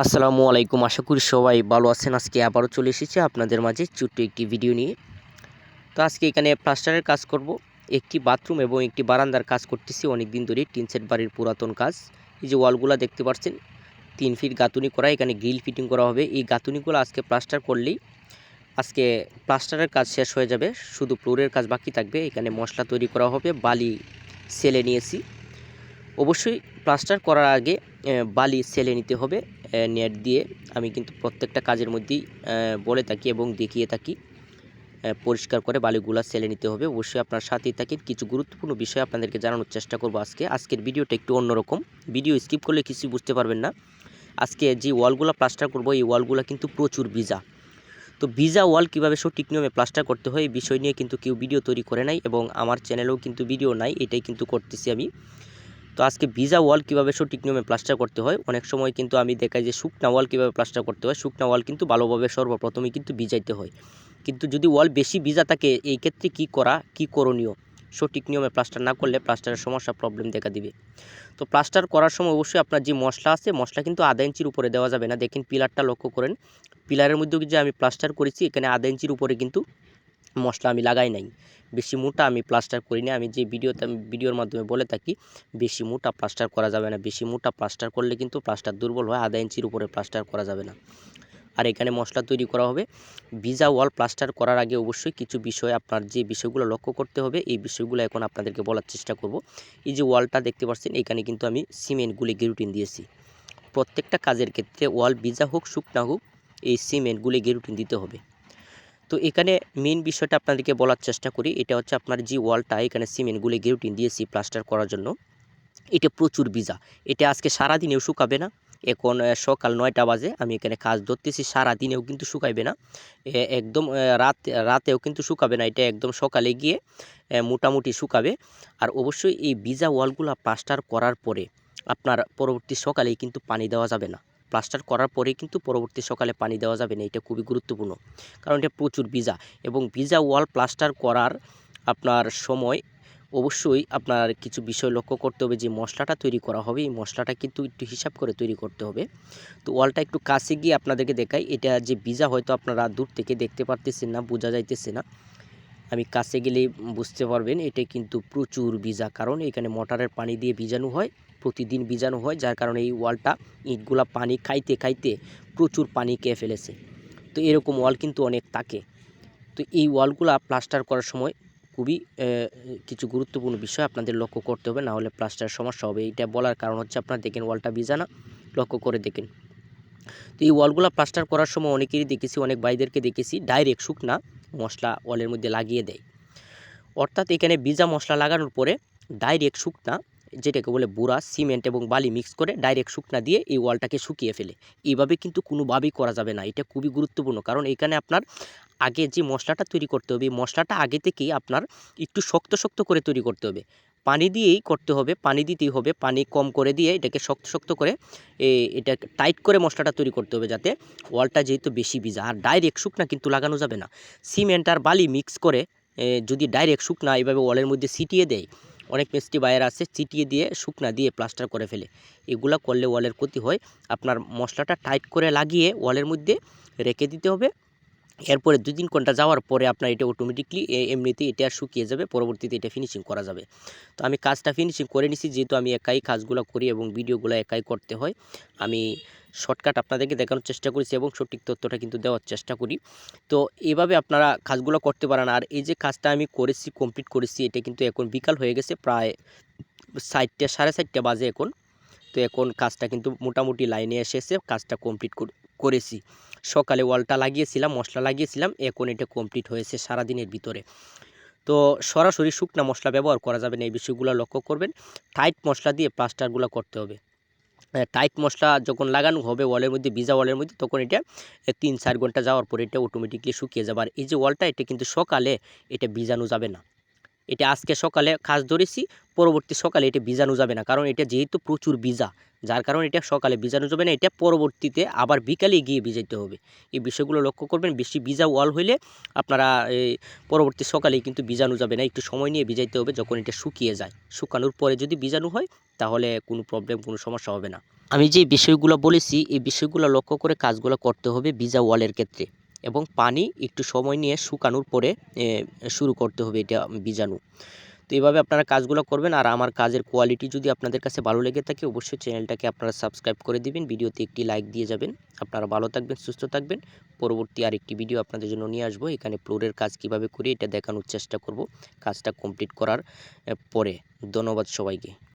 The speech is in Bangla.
আসসালামু আলাইকুম। আশা করি সবাই ভালো আছেন। আজকে আবারও চলে এসেছি আপনাদের মাঝে ছোট্ট একটি ভিডিও নিয়ে। তো আজকে এখানে প্লাস্টারের কাজ করব। একটি বাথরুম এবং একটি বারান্দার কাজ করতেছি। অনেক দিন ধরে টিন সেট বাড়ির পুরাতন কাজ। এই যে ওয়ালগুলো দেখতে পাচ্ছেন, তিন ফিট গাঁথুনি করা। এখানে গ্রিল ফিটিং করা হবে। এই গাঁথুনিগুলো আজকে প্লাস্টার করলেই আজকে প্লাস্টারের কাজ শেষ হয়ে যাবে। শুধু ফ্লোরের কাজ বাকি থাকবে। এখানে মশলা তৈরি করা হবে। বালি সেলে নিয়েছি। অবশ্যই প্লাস্টার করার আগে বালি সেলে নিতে হবে। নেট দিয়ে আমি কিন্তু প্রত্যেকটা কাজের মধ্যেই বলে থাকি এবং দেখিয়ে থাকি। পরিষ্কার করে বালিগুলা সেলে নিতে হবে। অবশ্যই আপনার সাথেই থাকেন। কিছু গুরুত্বপূর্ণ বিষয় আপনাদেরকে জানানোর চেষ্টা করব আজকে। আজকের ভিডিওটা একটু অন্যরকম। ভিডিও স্কিপ করলে কিছু বুঝতে পারবেন না। আজকে যে ওয়ালগুলো প্লাস্টার করব, এই ওয়ালগুলো কিন্তু প্রচুর ভিজা। তো ভিজা ওয়াল কীভাবে সঠিক নিয়মে প্লাস্টার করতে হয়, এই বিষয় নিয়ে কিন্তু কেউ ভিডিও তৈরি করে নাই এবং আমার চ্যানেলেও কিন্তু ভিডিও নাই, এটাই কিন্তু করতেছি আমি। তো আজকে ভিজা ওয়াল কীভাবে সঠিক নিয়মে প্লাস্টার করতে হয়? অনেক সময় কিন্তু আমি দেখাই যে শুকনা ওয়াল কীভাবে প্লাস্টার করতে হয়? শুকনা ওয়াল কিন্তু ভালোভাবে সর্বপ্রথমে কিন্তু ভিজাইতে হয়। কিন্তু যদি ওয়াল বেশি ভিজা থাকে, এই ক্ষেত্রে কী করা? কি করণীয়? সঠিক নিয়মে প্লাস্টার না করলে প্লাস্টারের সমস্যা প্রবলেম দেখা দিবে। তো প্লাস্টার করার সময় অবশ্যই আপনার যে মশলা আছে, মশলা কিন্তু আধা ইঞ্চির উপরে দেওয়া যাবে না। দেখেন পিলারটা লক্ষ্য করেন। পিলারের মধ্যে যে আমি প্লাস্টার করেছি, এখানে আধা ইঞ্চির উপরে কিন্তু মশলা আমি লাগাই নাই। বেশি মোটা আমি প্লাস্টার করি না আমি যে ভিডিওতে আমি ভিডিওর মাধ্যমে বলে থাকি, বেশি মোটা প্লাস্টার করা যাবে না। বেশি মোটা প্লাস্টার করলে কিন্তু প্লাস্টার দুর্বল হয়, আধা ইঞ্চির উপরে প্লাস্টার করা যাবে না। আর এখানে মশলা তৈরি করা হবে। ভিজা ওয়াল প্লাস্টার করার আগে অবশ্যই কিছু বিষয় আপনার যে বিষয়গুলো লক্ষ্য করতে হবে, এই বিষয়গুলো এখন আপনাদেরকে বলার চেষ্টা করব। এই যে ওয়ালটা দেখতে পাচ্ছেন, এখানে কিন্তু আমি সিমেন্ট গুলি গেরুটিন দিয়েছি। প্রত্যেকটা কাজের ক্ষেত্রে ওয়াল ভিজা হোক, শুকনা হোক, এই সিমেন্টগুলি গেরুটিন দিতে হবে। তো এখানে মেন বিষয়টা আপনাদেরকে বলার চেষ্টা করি, এটা হচ্ছে আপনার যে ওয়ালটা, এখানে সিমেন্টগুলি গেরুটিন দিয়েছি প্লাস্টার করার জন্য। এটা প্রচুর ভিজা। এটা আজকে সারাদিনেও শুকাবে না। এখন সকাল নয়টা বাজে, আমি এখানে কাজ ধরতেছি, সারাদিনেও কিন্তু শুকাইবে না। একদম রাত, রাতেও কিন্তু শুকাবে না। এটা একদম সকালে গিয়ে মোটামুটি শুকাবে। আর অবশ্যই এই ভিজা ওয়ালগুলো প্লাস্টার করার পরে, আপনার পরবর্তী সকালেই কিন্তু পানি দেওয়া যাবে না। প্লাস্টার করার পরে কিন্তু পরবর্তী সকালে পানি দেওয়া যাবে না। এটা খুবই গুরুত্বপূর্ণ। কারণ এটা প্রচুর ভিজা এবং ভিজা ওয়াল প্লাস্টার করার আপনার সময় অবশ্যই আপনার কিছু বিষয় লক্ষ্য করতে হবে যে মশলাটা তৈরি করা হবে। এই মশলাটা কিন্তু একটু হিসাব করে তৈরি করতে হবে। তো ওয়ালটা একটু কাছে গিয়ে আপনাদেরকে দেখাই। এটা যে ভিজা হয়তো আপনারা দূর থেকে দেখতে পারতেছেন না, বোঝা যাইতেছে না। আমি কাছে গেলেই বুঝতে পারবেন, এটা কিন্তু প্রচুর ভিজা। কারণ এখানে মোটরের পানি দিয়ে ভিজানো হয়। প্রতিদিন ভিজানো হয়, যার কারণে এই ওয়ালটা ইটগুলা পানি খাইতে খাইতে প্রচুর পানি খেয়ে ফেলেছে। তো এরকম ওয়াল কিন্তু অনেক থাকে। তো এই ওয়ালগুলা প্লাস্টার করার সময় খুবই কিছু গুরুত্বপূর্ণ বিষয় আপনাদের লক্ষ্য করতে হবে না হলে প্লাস্টারের সমস্যা হবে। এটা বলার কারণ হচ্ছে আপনারা দেখেন ওয়ালটা ভিজা না, লক্ষ্য করে দেখেন। তো এই ওয়ালগুলো প্লাস্টার করার সময় অনেকেরই দেখেছি, অনেক ভাইদেরকে দেখেছি, ডাইরেক্ট শুকনা মশলা ওয়ালের মধ্যে লাগিয়ে দেয়। অর্থাৎ এখানে ভিজা মশলা লাগানোর পরে ডাইরেক্ট শুকনা যেটাকে বলে বুড়া, সিমেন্ট এবং বালি মিক্স করে ডাইরেক্ট শুকনা দিয়ে এই ওয়ালটাকে শুকিয়ে ফেলে। এইভাবে কিন্তু কোনোভাবেই করা যাবে না। এটা খুবই গুরুত্বপূর্ণ। কারণ এখানে আপনার আগে যে মশলাটা তৈরি করতে হবে, এই মশলাটা আগে থেকেই আপনার একটু শক্ত শক্ত করে তৈরি করতে হবে। পানি দিয়েই করতে হবে, পানি দিতেই হবে। পানি কম করে দিয়ে এটাকে শক্ত শক্ত করে এটা টাইট করে মশলাটা তৈরি করতে হবে যাতে ওয়ালটা যেহেতু বেশি ভিজা, আর ডাইরেক্ট শুকনা কিন্তু লাগানো যাবে না। সিমেন্ট আর বালি মিক্স করে যদি ডাইরেক্ট শুকনা এইভাবে ওয়ালের মধ্যে ছিটিয়ে দেয় অনেক মিষ্টি বায়ার আছে চিটিয়ে দিয়ে, শুকনা দিয়ে প্লাস্টার করে ফেলে। এগুলো করলে ওয়ালের ক্ষতি হয়। আপনার মশলাটা টাইট করে লাগিয়ে ওয়ালের মধ্যে রেখে দিতে হবে। এরপরে দুই তিন ঘণ্টা যাওয়ার পরে আপনার এটা অটোমেটিকলি এমনিতেই এটা শুকিয়ে যাবে, পরবর্তীতে এটা ফিনিশিং করা যাবে। তো আমি কাজটা ফিনিশিং করে নিছি, যেহেতু আমি একাই কাজগুলো করি এবং ভিডিওগুলো একাই করতে হয়, আমি শর্টকাট আপনাদেরকে দেখানোর চেষ্টা করেছি এবং সঠিক তথ্যটা কিন্তু দেওয়ার চেষ্টা করি। তো এভাবে আপনারা কাজগুলো করতে পারেন, আর এই যে কাজটা আমি করেছি কমপ্লিট করেছি, এটা কিন্তু এখন বিকাল হয়ে গেছে, প্রায় সাতটা, সাড়ে চারটা বাজে এখন। তো এখন কাজটা কিন্তু মোটামুটি লাইনে এসেছে, কাজটা কমপ্লিট করেছি। সকালে ওয়ালটা লাগিয়েছিলাম, মশলা লাগিয়েছিলাম, এখন এটা কমপ্লিট হয়েছে সারাদিনের ভিতরে। তো সরাসরি শুকনা মশলা ব্যবহার করা যাবে না, এই বিষয়গুলো লক্ষ্য করবেন। টাইট মশলা দিয়ে প্লাস্টারগুলো করতে হবে। টাইট মশলা যখন লাগানো হবে ওয়ালের মধ্যে, ভিজা ওয়ালের মধ্যে, তখন এটা তিন চার ঘণ্টা যাওয়ার পরে এটা অটোমেটিকলি শুকিয়ে যাবে। আর এই যে ওয়ালটা, এটা কিন্তু সকালে এটা ভিজানো যাবে না। এটা আজকে সকালে কাজ ধরেছি, পরবর্তী সকালে এটা ভিজানো যাবে না। কারণ এটা যেহেতু প্রচুর ভিজা, যার কারণে এটা সকালে ভিজানো যাবে না, এটা পরবর্তীতে আবার বিকালে গিয়ে ভিজাইতে হবে। এই বিষয়গুলো লক্ষ্য করবেন, বেশি ভিজা ওয়াল হইলে আপনারা এই পরবর্তী সকালেই কিন্তু ভিজানো যাবে না, একটু সময় নিয়ে ভিজাইতে হবে যখন এটা শুকিয়ে যায়। শুকানোর পরে যদি ভিজানো হয়, তাহলে কোনো প্রবলেম কোনো সমস্যা হবে না। আমি যে বিষয়গুলো বলেছি, এই বিষয়গুলো লক্ষ্য করে কাজগুলো করতে হবে ভিজা ওয়ালের ক্ষেত্রে। এবং পানি একটু সময় নিয়ে শুকানোর পরে শুরু করতে হবে এটা বীজাণু। তো এইভাবে আপনারা কাজগুলো করবেন আর আমার কাজের কোয়ালিটি যদি আপনাদের কাছে ভালো লেগে থাকে, অবশ্যই চ্যানেলটাকে আপনারা সাবস্ক্রাইব করে দিবেন, ভিডিওতে একটি লাইক দিয়ে যাবেন। আপনারা ভালো থাকবেন, সুস্থ থাকবেন। পরবর্তী আরেকটি ভিডিও আপনাদের জন্য নিয়ে আসব। এখানে ফ্লোরের কাজ কীভাবে করি এটা দেখানোর চেষ্টা করব, কাজটা কমপ্লিট করার পরে। ধন্যবাদ সবাইকে।